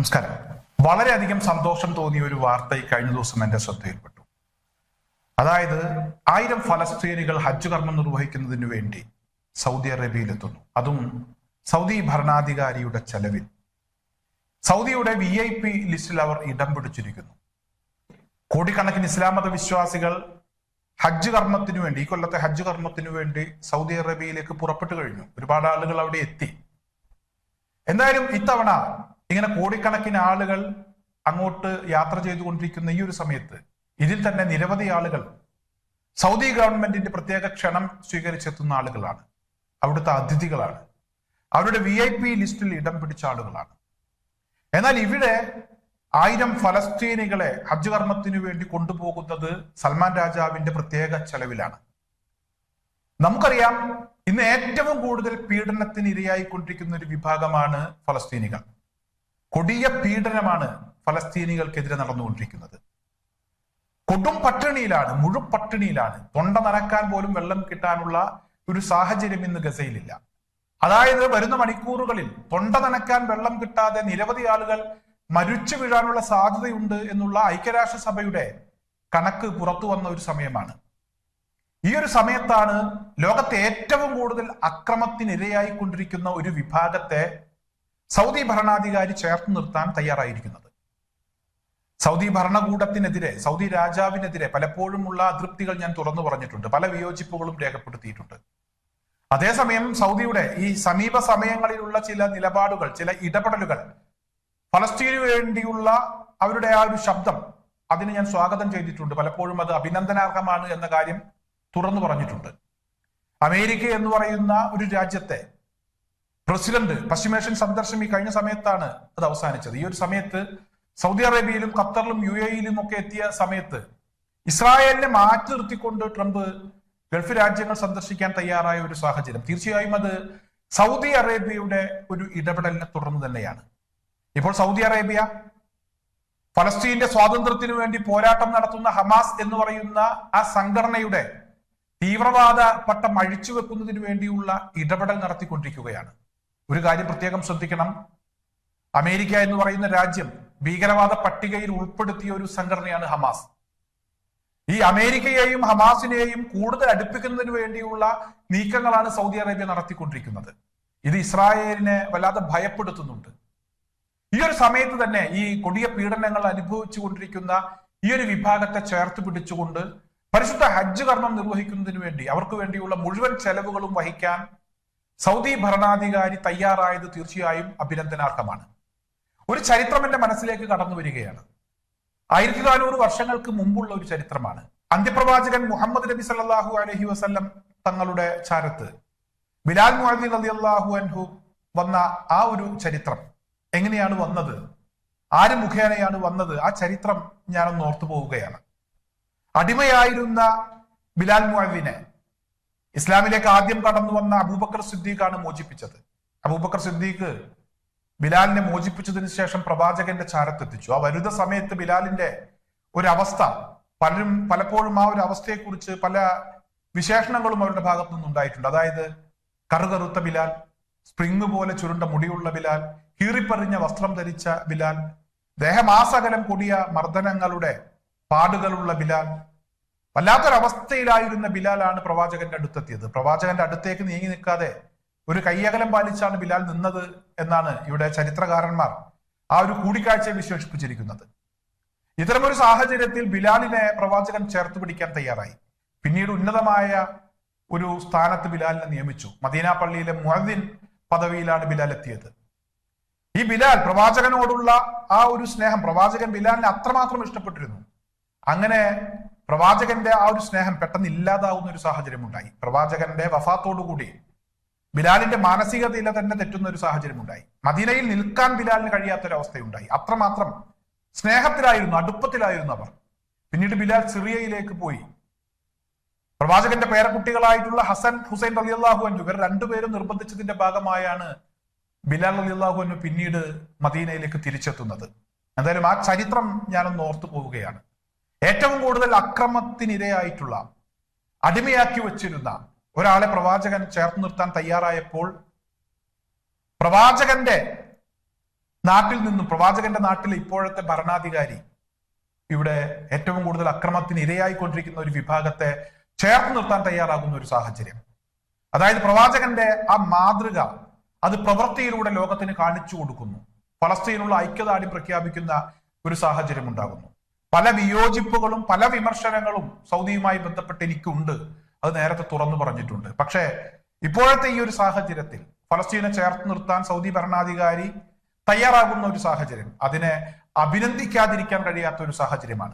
നമസ്കാരം. വളരെയധികം സന്തോഷം തോന്നിയ ഒരു വാർത്ത ഈ കഴിഞ്ഞ ദിവസം എന്റെ ശ്രദ്ധയിൽപ്പെട്ടു. അതായത് ആയിരം ഫലസ്തീനികൾ ഹജ്ജ് കർമ്മം നിർവഹിക്കുന്നതിന് വേണ്ടി സൗദി അറേബ്യയിലെത്തുന്നു. അതും സൗദി ഭരണാധികാരിയുടെ ചെലവിൽ. സൗദിയുടെ വി ഐ പി ലിസ്റ്റിൽ അവർ ഇടം പിടിച്ചിരിക്കുന്നു. കോടിക്കണക്കിന് ഇസ്ലാം മത വിശ്വാസികൾ ഹജ്ജ് കർമ്മത്തിനു വേണ്ടി ഈ കൊല്ലത്തെ ഹജ്ജ് കർമ്മത്തിനു വേണ്ടി സൗദി അറേബ്യയിലേക്ക് പുറപ്പെട്ടു കഴിഞ്ഞു. ഒരുപാട് ആളുകൾ അവിടെ എത്തി. എന്തായാലും ഇത്തവണ ഇങ്ങനെ കോടിക്കണക്കിന് ആളുകൾ അങ്ങോട്ട് യാത്ര ചെയ്തുകൊണ്ടിരിക്കുന്ന ഈ ഒരു സമയത്ത് ഇതിൽ തന്നെ നിരവധി ആളുകൾ സൗദി ഗവൺമെന്റിന്റെ പ്രത്യേക ക്ഷണം സ്വീകരിച്ചെത്തുന്ന ആളുകളാണ്. അവിടുത്തെ അതിഥികളാണ്. അവരുടെ വി ഐ പി ലിസ്റ്റിൽ ഇടം പിടിച്ച ആളുകളാണ്. എന്നാൽ ഇവിടെ ആയിരം ഫലസ്തീനികളെ ഹജ്ജ് കർമ്മത്തിനു വേണ്ടി കൊണ്ടുപോകുന്നത് സൽമാൻ രാജാവിന്റെ പ്രത്യേക ചെലവിലാണ്. നമുക്കറിയാം ഇന്ന് ഏറ്റവും കൂടുതൽ പീഡനത്തിന് ഇരയായിക്കൊണ്ടിരിക്കുന്ന ഒരു വിഭാഗമാണ് ഫലസ്തീനികൾ. കൊടിയ പീഡനമാണ് ഫലസ്തീനികൾക്കെതിരെ നടന്നുകൊണ്ടിരിക്കുന്നത്. കൊടും പട്ടിണിയിലാണ് മുഴു പട്ടിണിയിലാണ്. തൊണ്ട നനക്കാൻ പോലും വെള്ളം കിട്ടാനുള്ള ഒരു സാഹചര്യം ഇന്ന് ഗസയിലില്ല. അതായത് വരുന്ന മണിക്കൂറുകളിൽ തൊണ്ട നനക്കാൻ വെള്ളം കിട്ടാതെ നിരവധി ആളുകൾ മരിച്ചു വീഴാനുള്ള സാധ്യതയുണ്ട് എന്നുള്ള ഐക്യരാഷ്ട്രസഭയുടെ കണക്ക് പുറത്തു വന്ന ഒരു സമയമാണ്. ഈ ഒരു സമയത്താണ് ലോകത്തെ ഏറ്റവും കൂടുതൽ അക്രമത്തിനിരയായിക്കൊണ്ടിരിക്കുന്ന ഒരു വിഭാഗത്തെ സൗദി ഭരണാധികാരി ചേർത്ത് നിർത്താൻ തയ്യാറായിരിക്കുന്നത്. സൗദി ഭരണകൂടത്തിനെതിരെ സൗദി രാജാവിനെതിരെ പലപ്പോഴുമുള്ള അതൃപ്തികൾ ഞാൻ തുറന്നു പറഞ്ഞിട്ടുണ്ട്. പല വിയോജിപ്പുകളും രേഖപ്പെടുത്തിയിട്ടുണ്ട്. അതേസമയം സൗദിയുടെ ഈ സമീപ സമയങ്ങളിലുള്ള ചില നിലപാടുകൾ ചില ഇടപെടലുകൾ ഫലസ്തീനു വേണ്ടിയുള്ള അവരുടെ ആ ഒരു ശബ്ദം അതിന് ഞാൻ സ്വാഗതം ചെയ്തിട്ടുണ്ട്. പലപ്പോഴും അത് അഭിനന്ദനാർഹമാണ് എന്ന കാര്യം തുറന്നു പറഞ്ഞിട്ടുണ്ട്. അമേരിക്ക എന്ന് പറയുന്ന ഒരു രാജ്യത്തെ പ്രസിഡന്റ് പശ്ചിമേഷ്യൻ സന്ദർശനം ഈ കഴിഞ്ഞ സമയത്താണ് അത് അവസാനിച്ചത്. ഈ ഒരു സമയത്ത് സൗദി അറേബ്യയിലും ഖത്തറിലും യു എയിലും ഒക്കെ എത്തിയ സമയത്ത് ഇസ്രായേലിനെ മാറ്റി നിർത്തിക്കൊണ്ട് ട്രംപ് ഗൾഫ് രാജ്യങ്ങൾ സന്ദർശിക്കാൻ തയ്യാറായ ഒരു സാഹചര്യം. തീർച്ചയായും അത് സൗദി അറേബ്യയുടെ ഒരു ഇടപെടലിനെ തുടർന്ന് തന്നെയാണ്. ഇപ്പോൾ സൗദി അറേബ്യ ഫലസ്തീന്റെ സ്വാതന്ത്ര്യത്തിനു വേണ്ടി പോരാട്ടം നടത്തുന്ന ഹമാസ് എന്ന് പറയുന്ന ആ സംഘടനയുടെ തീവ്രവാദ പട്ടം അഴിച്ചു വെക്കുന്നതിന് വേണ്ടിയുള്ള ഇടപെടൽ നടത്തിക്കൊണ്ടിരിക്കുകയാണ്. ഒരു കാര്യം പ്രത്യേകം ശ്രദ്ധിക്കണം. അമേരിക്ക എന്ന് പറയുന്ന രാജ്യം ഭീകരവാദ പട്ടികയിൽ ഉൾപ്പെടുത്തിയ ഒരു സംഘടനയാണ് ഹമാസ്. ഈ അമേരിക്കയെയും ഹമാസിനെയും കൂടുതൽ അടുപ്പിക്കുന്നതിന് വേണ്ടിയുള്ള നീക്കങ്ങളാണ് സൗദി അറേബ്യ നടത്തിക്കൊണ്ടിരിക്കുന്നത്. ഇത് ഇസ്രായേലിനെ വല്ലാതെ ഭയപ്പെടുത്തുന്നുണ്ട്. ഈ ഒരു സമയത്ത് തന്നെ ഈ കൊടിയ പീഡനങ്ങൾ അനുഭവിച്ചു കൊണ്ടിരിക്കുന്ന ഈ ഒരു വിഭാഗത്തെ ചേർത്ത് പിടിച്ചുകൊണ്ട് പരിശുദ്ധ ഹജ്ജ് കർമ്മം നിർവഹിക്കുന്നതിന് വേണ്ടി അവർക്ക് വേണ്ടിയുള്ള മുഴുവൻ ചെലവുകളും വഹിക്കാൻ സൗദി ഭരണാധികാരി തയ്യാറായത് തീർച്ചയായും അഭിനന്ദനാർഹമാണ്. ഒരു ചരിത്രം എന്റെ മനസ്സിലേക്ക് കടന്നു വരികയാണ്. ആയിരത്തി നാനൂറ് വർഷങ്ങൾക്ക് മുമ്പുള്ള ഒരു ചരിത്രമാണ്. അന്ത്യപ്രവാചകൻ മുഹമ്മദ് നബി സല്ലാഹു അലഹി വസ്ല്ലം തങ്ങളുടെ ചാരത്ത് ബിലാൽ മുഹദി അലി അള്ളാഹു അൻഹു വന്ന ആ ഒരു ചരിത്രം എങ്ങനെയാണ് വന്നത്? ആര് മുഖേനയാണ് വന്നത്? ആ ചരിത്രം ഞാനൊന്ന് ഓർത്തു പോവുകയാണ്. അടിമയായിരുന്ന ബിലാൽ മുഅദ്ദീനെ ഇസ്ലാമിലേക്ക് ആദ്യം കടന്നു വന്ന അബൂബക്കർ സിദ്ദീഖാണ് മോചിപ്പിച്ചത്. അബൂബക്കർ സിദ്ദീഖ് ബിലാലിനെ മോചിപ്പിച്ചതിന് ശേഷം പ്രവാചകന്റെ ചാരത്തെത്തിച്ചു. ആ വരുത സമയത്ത് ബിലാലിന്റെ ഒരവസ്ഥ പലരും പലപ്പോഴും ആ ഒരു അവസ്ഥയെക്കുറിച്ച് പല വിശേഷണങ്ങളും അവരുടെ ഭാഗത്തു നിന്നുണ്ടായിട്ടുണ്ട്. അതായത് കറുകറുത്ത ബിലാൽ സ്പ്രിങ് പോലെ ചുരുണ്ട മുടിയുള്ള ബിലാൽ കീറിപ്പറിഞ്ഞ വസ്ത്രം ധരിച്ച ബിലാൽ ദേഹമാസകലം കൂടിയ മർദ്ദനങ്ങളുടെ പാടുകളുള്ള ബിലാൽ വല്ലാത്തൊരവസ്ഥയിലായിരുന്ന ബിലാലാണ് പ്രവാചകന്റെ അടുത്തെത്തിയത്. പ്രവാചകന്റെ അടുത്തേക്ക് നീങ്ങി നിൽക്കാതെ ഒരു കയ്യകലം പാലിച്ചാണ് ബിലാൽ നിന്നത് എന്നാണ് ഇവിടെ ചരിത്രകാരന്മാർ ആ ഒരു കൂടിക്കാഴ്ചയെ വിശേഷിപ്പിച്ചിരിക്കുന്നത്. ഇത്തരമൊരു സാഹചര്യത്തിൽ ബിലാലിനെ പ്രവാചകൻ ചേർത്ത് പിടിക്കാൻ തയ്യാറായി. പിന്നീട് ഉന്നതമായ ഒരു സ്ഥാനത്ത് ബിലാലിനെ നിയമിച്ചു. മദീന പള്ളിയിലെ മുഅദ്ദിൻ പദവിയിലാണ് ബിലാൽ എത്തിയത്. ഈ ബിലാൽ പ്രവാചകനോടുള്ള ആ ഒരു സ്നേഹം പ്രവാചകൻ ബിലാലിനെ അത്രമാത്രം ഇഷ്ടപ്പെട്ടിരുന്നു. അങ്ങനെ പ്രവാചകന്റെ ആ ഒരു സ്നേഹം പെട്ടെന്ന് ഇല്ലാതാവുന്ന ഒരു സാഹചര്യം ഉണ്ടായി. പ്രവാചകന്റെ വഫാത്തോടുകൂടി ബിലാലിന്റെ മാനസിക നില തന്നെ തെറ്റുന്ന ഒരു സാഹചര്യം ഉണ്ടായി. മദീനയിൽ നിൽക്കാൻ ബിലാലിന് കഴിയാത്തൊരവസ്ഥയുണ്ടായി. അത്രമാത്രം സ്നേഹത്തിലായിരുന്നു അടുപ്പത്തിലായിരുന്നു അവർ. പിന്നീട് ബിലാൽ സിറിയയിലേക്ക് പോയി. പ്രവാചകന്റെ പേരക്കുട്ടികളായിട്ടുള്ള ഹസൻ ഹുസൈൻ അലി അള്ളാഹു അന്നു ഇവർ രണ്ടുപേരും നിർബന്ധിച്ചതിന്റെ ഭാഗമായാണ് ബിലാൽ അലി അള്ളാഹു അന്നു പിന്നീട് മദീനയിലേക്ക് തിരിച്ചെത്തുന്നത്. എന്തായാലും ആ ചരിത്രം ഞാനൊന്ന് ഓർത്തു പോവുകയാണ്. ഏറ്റവും കൂടുതൽ അക്രമത്തിനിരയായിട്ടുള്ള അടിമയാക്കി വച്ചിരുന്ന ഒരാളെ പ്രവാചകൻ ചേർത്ത് നിർത്താൻ തയ്യാറായപ്പോൾ പ്രവാചകന്റെ നാട്ടിൽ നിന്നും പ്രവാചകന്റെ നാട്ടിലെ ഇപ്പോഴത്തെ ഭരണാധികാരി ഇവിടെ ഏറ്റവും കൂടുതൽ അക്രമത്തിന് ഇരയായിക്കൊണ്ടിരിക്കുന്ന ഒരു വിഭാഗത്തെ ചേർത്ത് നിർത്താൻ തയ്യാറാകുന്ന ഒരു സാഹചര്യം. അതായത് പ്രവാചകന്റെ ആ മാതൃക അത് പ്രവൃത്തിയിലൂടെ ലോകത്തിന് കാണിച്ചു കൊടുക്കുന്നു. ഫലസ്തീനുള്ള ഐക്യദാർഢ്യം പ്രഖ്യാപിക്കുന്ന ഒരു സാഹചര്യം ഉണ്ടാകുന്നു പല വിയോജിപ്പുകളും പല വിമർശനങ്ങളും സൗദിയുമായി ബന്ധപ്പെട്ട് എനിക്കുണ്ട്. അത് നേരത്തെ തുറന്നു പറഞ്ഞിട്ടുണ്ട്. പക്ഷേ ഇപ്പോഴത്തെ ഈ ഒരു സാഹചര്യത്തിൽ ഫലസ്തീനെ ചേർത്ത് നിർത്താൻ സൗദി ഭരണാധികാരി തയ്യാറാകുന്ന ഒരു സാഹചര്യം അതിനെ അഭിനന്ദിക്കാതിരിക്കാൻ കഴിയാത്ത ഒരു സാഹചര്യമാണ്.